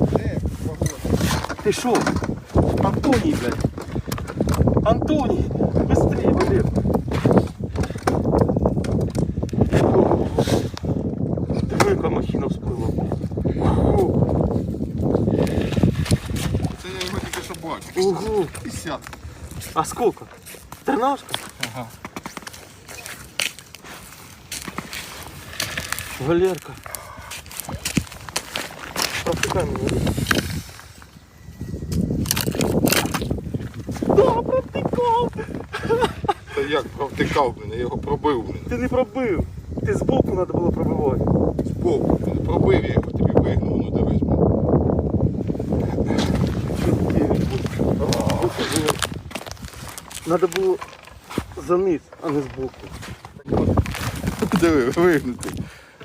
Де погода? Ти що? Антоній, блядь. Антоній! Быстрее, Валер. Диви, яка махіна всплила. Ого. Це я його тільки що бачу. Ого. 50. А сколько? Тринашка? Ага. Валерка. Провтикай мене. Да, провтикав! Та як провтикав мене, я його пробив мене. Ти не пробив. Ти збоку треба було пробивати. Збоку. Мене пробив, я його тобі вигнув, ну дивись. Надо було за низ, а не збоку. Диви, вигнутий.